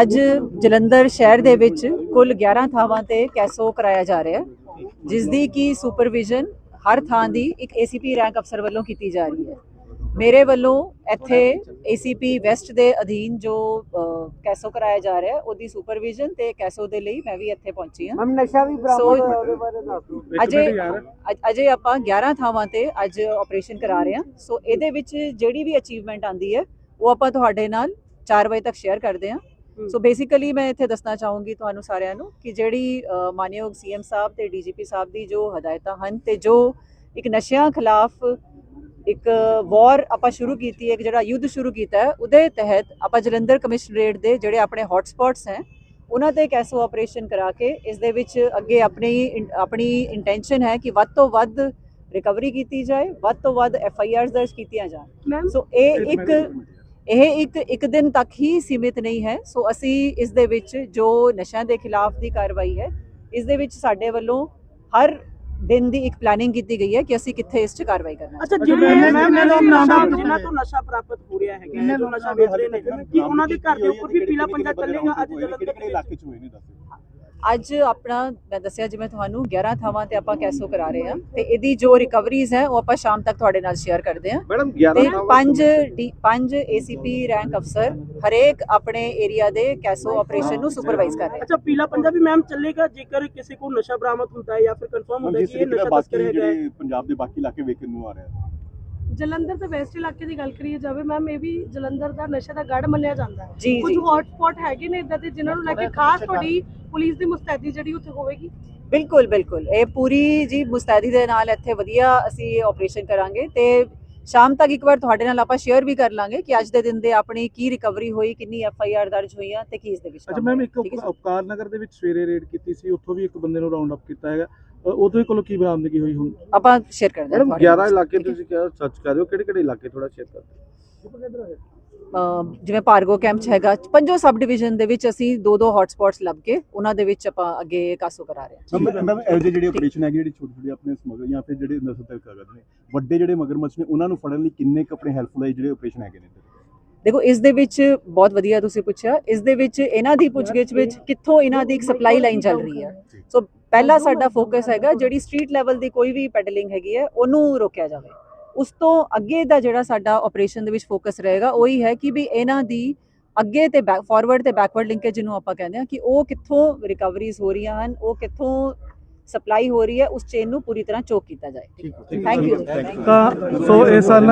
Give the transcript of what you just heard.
ਅੱਜ ਜਲੰਧਰ ਸ਼ਹਿਰ ਦੇ ਵਿੱਚ ਕੁੱਲ 11 ਥਾਵਾਂ ਤੇ ਕੈਸੋ ਕਰਾਇਆ ਜਾ ਰਿਹਾ ਹੈ ਜਿਸ ਦੀ ਕੀ ਸੁਪਰਵਿਜ਼ਨ ਹਰ ਥਾਂ ਦੀ ਇੱਕ ACP ਰੈਂਕ ਅਫਸਰ ਵੱਲੋਂ ਕੀਤੀ ਜਾ ਰਹੀ ਹੈ। ਮੇਰੇ ਵੱਲੋਂ ਇੱਥੇ ACP ਵੈਸਟ ਦੇ ਅਧੀਨ ਜੋ ਕੈਸੋ ਕਰਾਇਆ ਜਾ ਰਿਹਾ ਹੈ ਉਹਦੀ ਸੁਪਰਵਿਜ਼ਨ ਤੇ ਕੈਸੋ ਦੇ ਲਈ ਮੈਂ ਵੀ ਇੱਥੇ ਪਹੁੰਚੀ ਹਾਂ। ਹਮ ਨਸ਼ਾ ਵੀ ਬਰਾਮਦ ਅਜ- ਅਜੇ ਆਪਾਂ 11 ਥਾਵਾਂ ਤੇ ਅੱਜ ਆਪਰੇਸ਼ਨ ਕਰਾ ਰਹੇ ਹਾਂ। ਸੋ ਇਹਦੇ ਵਿੱਚ ਜਿਹੜੀ ਵੀ ਅਚੀਵਮੈਂਟ ਆਂਦੀ ਹੈ ਉਹ ਆਪਾਂ ਤੁਹਾਡੇ ਨਾਲ 4 ਵਜੇ ਤੱਕ ਸ਼ੇਅਰ ਕਰਦੇ ਹਾਂ। ਸੋ ਬੇਸਿਕਲੀ ਮੈਂ ਇੱਥੇ ਦੱਸਣਾ ਚਾਹੂੰਗੀ ਤੁਹਾਨੂੰ ਸਾਰਿਆਂ ਨੂੰ ਕਿ ਜਿਹੜੀ ਮਾਨਯੋਗ ਸੀਐਮ ਸਾਹਿਬ ਤੇ ਡੀਜੀਪੀ ਸਾਹਿਬ ਦੀ ਜੋ ਹਦਾਇਤਾਂ ਹਨ ਤੇ ਜੋ ਇੱਕ ਨਸ਼ਿਆਂ ਖਿਲਾਫ ਇੱਕ ਵਾਰ ਆਪਾਂ ਸ਼ੁਰੂ ਕੀਤੀ ਹੈ ਇੱਕ ਜਿਹੜਾ ਯੁੱਧ ਸ਼ੁਰੂ ਕੀਤਾ ਹੈ ਉਹਦੇ ਤਹਿਤ ਆਪਾਂ ਜਲੰਧਰ ਕਮਿਸ਼ਨਰੇਟ ਦੇ ਜਿਹੜੇ ਆਪਣੇ ਹੌਟ ਸਪੌਟਸ ਹੈ ਉਹਨਾਂ ਤੇ ਕੈਸੋ ਆਪਰੇਸ਼ਨ ਕਰਾ ਕੇ ਇਸ ਦੇ ਵਿੱਚ ਅੱਗੇ ਆਪਣੀ ਆਪਣੀ ਇੰਟੈਂਸ਼ਨ ਹੈ ਕਿ ਵੱਧ ਤੋਂ ਵੱਧ ਰਿਕਵਰੀ ਕੀਤੀ ਜਾਏ ਵੱਧ ਤੋਂ ਵੱਧ ਐਫ ਆਈ ਆਰਸ ਦਰਜ ਕੀਤੀਆਂ ਜਾਣ। ਸੋ ਇਹ ਇੱਕ ਇਹ ਇੱਕ ਇੱਕ ਦਿਨ ਤੱਕ ਹੀ ਸੀਮਿਤ ਨਹੀਂ ਹੈ। ਸੋ ਅਸੀਂ ਇਸ ਦੇ ਵਿੱਚ ਜੋ ਨਸ਼ਿਆਂ ਦੇ ਖਿਲਾਫ ਦੀ ਕਾਰਵਾਈ ਹੈ ਇਸ ਦੇ ਵਿੱਚ ਸਾਡੇ ਵੱਲੋਂ ਹਰ ਦਿਨ ਦੀ ਇੱਕ ਪਲੈਨਿੰਗ ਕੀਤੀ ਗਈ ਹੈ ਕਿ ਅਸੀਂ ਕਿੱਥੇ ਇਸ 'ਚ ਕਾਰਵਾਈ ਕਰਨਾ ਹੈ। ਅੱਛਾ ਜਿਵੇਂ ਮੈਂ- ਮੈਮ ਮੈਂ- ਨਸ਼ਾ ਮੈਂ- ਜਿਨ੍ਹਾਂ ਤੋਂ ਨਸ਼ਾ ਪ੍ਰਾਪਤ ਹੋ ਰਿਹਾ ਹੈਗਾ ਹੈ, ਨਸ਼ਾ ਵੇਚ ਰਹੇ ਨੇ ਕਿ ਉਹਨਾਂ ਦੇ ਘਰ ਦੇ ਉੱਪਰ ਵੀ ਪੀਲਾ ਪੰਜਾ ਚੱਲੇਗਾ ਅੱਜ ਜਲੰਧਰ ਦੇ ਵਿੱਚ ਇਲਾਕੇ ਚ ਹੋਏ ਨੇ ਦੱਸੋ ਅੱਜ ਆਪਣਾ ਮੈਂ ਦੱਸਿਆ ਜਿਵੇਂ ਤੁਹਾਨੂੰ 11 ਥਾਵਾਂ ਤੇ ਆਪਾਂ ਕੈਸੋ ਕਰਾ ਰਹੇ ਹਾਂ ਤੇ ਇਹਦੀ ਜੋ ਰਿਕਵਰੀਜ਼ ਹੈ ਉਹ ਆਪਾਂ ਸ਼ਾਮ ਤੱਕ ਤੁਹਾਡੇ ਨਾਲ ਸ਼ੇਅਰ ਕਰਦੇ ਹਾਂ। ਮੈਡਮ ਤੇ ਪੰਜ ਪੰਜ ACP ਰੈਂਕ ਅਫਸਰ ਹਰੇਕ ਆਪਣੇ ਏਰੀਆ ਦੇ ਕੈਸੋ ਆਪਰੇਸ਼ਨ ਨੂੰ ਸੁਪਰਵਾਈਜ਼ ਕਰ ਰਹੇ ਹਨ ਅੱਛਾ ਪੀਲਾ ਪੰਜਾ ਵੀ ਮੈਮ ਚੱਲੇਗਾ ਜੇਕਰ ਕਿਸੇ ਕੋਲ ਨਸ਼ਾ ਬਰਾਮਦ ਹੁੰਦਾ ਹੈ ਜਾਂ ਫਿਰ ਕਨਫਰਮ ਹੁੰਦਾ ਹੈ ਕਿ ਇਹ ਨਸ਼ਾ ਤਸਕਰ ਹੈ। ਜਿਹੜੇ ਪੰਜਾਬ ਦੇ ਬਾਕੀ ਇਲਾਕੇ ਵੇਖਣ ਨੂੰ ਆ ਰਿਹਾ। ਜਲੰਧਰ ਤੇ ਵੈਸਟ ਇਲਾਕੇ ਦੀ ਗੱਲ ਕਰੀਏ ਜਾਵੇ ਮੈਮ ਇਹ ਵੀ ਜਲੰਧਰ ਦਾ ਨਸ਼ੇ ਦਾ ਗੜ ਮੰਨਿਆ ਜਾਂਦਾ ਹੈ। ਕੁਝ ਹੌਟ ਸਪੌਟ ਹੈਗੇ ਨੇ ਇਦਾਂ ਦੇ ਜਿਨ੍ਹਾਂ ਨੂੰ ਲੈ ਕੇ ਖਾਸ ਤੁਹਾਡੀ ਪੁਲਿਸ ਦੀ ਮੁਸਤੈਦੀ ਜਿਹੜੀ ਉੱਥੇ ਹੋਵੇਗੀ ਬਿਲਕੁਲ ਬਿਲਕੁਲ ਇਹ ਪੂਰੀ ਜੀ ਮੁਸਤੈਦੀ ਦੇ ਨਾਲ ਇੱਥੇ ਵਧੀਆ ਅਸੀਂ ਆਪਰੇਸ਼ਨ ਕਰਾਂਗੇ ਤੇ ਸ਼ਾਮ ਤੱਕ ਇੱਕ ਵਾਰ ਤੁਹਾਡੇ ਨਾਲ ਆਪਾਂ ਸ਼ੇਅਰ ਵੀ ਕਰ ਲਾਂਗੇ ਕਿ ਅੱਜ ਦੇ ਦਿਨ ਦੇ ਆਪਣੀ ਕੀ ਰਿਕਵਰੀ ਹੋਈ ਕਿੰਨੀ ਐਫ ਆਈ ਆਰ ਦਰਜ ਹੋਈਆਂ ਤੇ ਕੀ ਇਸ ਦੇ ਵਿੱਚ ਅੱਛਾ ਮੈਮ। ਇੱਕ? ਉਪਕਾਰ ਨਗਰ ਦੇ ਵਿੱਚ ਸਵੇਰੇ ਰੇਡ ਕੀਤੀ ਸੀ ਉੱਥੋਂ ਵੀ ਇੱਕ ਬੰਦੇ ਨੂੰ ਰਾਉਂਡ ਅਪ ਕੀਤਾ ਹੈਗਾ ਉਹਦੇ ਕੋਲੋਂ ਕੀ ਬਰਾਮਦਗੀ ਹੋਈ ਹੁਣ ਆਪਾਂ ਸ਼ੇਅਰ ਕਰਦੇ ਹਾਂ ਮੈਡਮ ਤੁਹਾਡੇ 11 ਨਾਲ। ਇਲਾਕੇ? ਤੁਸੀਂ ਕਿਹਾ ਸੱਚ ਕਰ ਰਹੇ ਹੋ ਕਿਹੜੇ ਕਿਹੜੇ ਇਲਾਕੇ ਥੋੜਾ ਸ਼ੇਅਰ ਕਰ ਅਮ ਜਿਵੇਂ ਭਾਰਗੋ ਕੈਂਪ ਚ ਹੈਗਾ ਪੰਜੋ ਸਬ ਡਿਵੀਜ਼ਨ ਦੇ ਵਿੱਚ ਅਸੀਂ ਦੋ ਦੋ ਹੌਟ ਸਪੌਟਸ ਲੱਭ ਕੇ ਉਹਨਾਂ ਦੇ ਵਿੱਚ ਆਪਾਂ ਅੱਗੇ ਕਾਸੋ ਕਰਾ ਰਹੇ ਹਾਂ। ਮੈਮ ਜਿਹੇ ਜਿਹੜੇ ਆਪਰੇਸ਼ਨ ਹੈਗੇ ਜਿਹੜੇ ਛੋਟੇ ਛੋਟੇ ਆਪਣੇ ਸਮਗਲ ਜਾਂ ਫਿਰ ਜਿਹੜੇ ਨਸਲ ਤੱਕ ਕਰਦੇ ਨੇ ਵੱਡੇ ਜਿਹੜੇ ਮਗਰਮੱਛ ਨੇ ਉਹਨਾਂ ਨੂੰ ਫੜਨ ਲਈ ਕਿੰਨੇ ਕੁ ਆਪਣੇ ਹੈਲਪਫੁਲ ਹੈ ਜਿਹੜੇ ਆਪਰੇਸ਼ਨ ਹੈਗੇ ਨੇ ਦੇਖੋ ਇਸ ਦੇ ਵਿੱਚ ਬਹੁਤ ਵਧੀਆ ਤੁਸੀਂ ਪੁੱਛਿਆ ਇਸ ਦੇ ਵਿੱਚ ਇਹਨਾਂ ਦੀ ਪੁੱਛਗਿੱਛ ਵਿੱਚ ਕਿੱਥੋਂ ਇਹਨਾਂ ਦੀ ਇੱਕ ਸਪਲਾਈ ਲਾਈਨ ਚੱਲ ਰਹੀ ਹੈ। ਸੋ ਪਹਿਲਾ ਸਾਡਾ ਫੋਕਸ ਹੈਗਾ ਜਿਹੜੀ ਸਟਰੀਟ ਲੈਵਲ ਦੀ ਕੋਈ ਵੀ ਪੈਡਲਿੰਗ ਹੈਗੀ ਹੈ ਉਹਨੂੰ ਰੋਕਿਆ ਜਾਵੇ। ਉਸ ਤੋਂ ਅੱਗੇ ਦਾ ਜਿਹੜਾ ਸਾਡਾ ਆਪਰੇਸ਼ਨ ਦੇ ਵਿੱਚ ਫੋਕਸ ਰਹੇਗਾ ਉਹ ਹੀ ਹੈ ਕਿ ਵੀ ਇਹਨਾਂ ਦੀ ਅੱਗੇ ਤੇ ਬੈਕ ਫਾਰਵਰਡ ਤੇ ਬੈਕਵਰਡ ਲਿੰਕੇਜ ਜਿਹਨੂੰ ਆਪਾਂ ਕਹਿੰਦੇ ਹਾਂ ਕਿ ਉਹ ਕਿੱਥੋਂ ਰਿਕਵਰੀਜ਼ ਹੋ ਰਹੀਆਂ ਹਨ ਉਹ ਕਿੱਥੋਂ ਸਪਲਾਈ ਹੋ ਰਹੀ ਹੈ ਉਸ ਚੇਨ ਨੂੰ ਪੂਰੀ ਤਰ੍ਹਾਂ ਚੋਕ ਕੀਤਾ ਜਾਏ। ਥੈਂਕ ਯੂ ਤਾਂ ਸੋ ਇਹ ਸਨ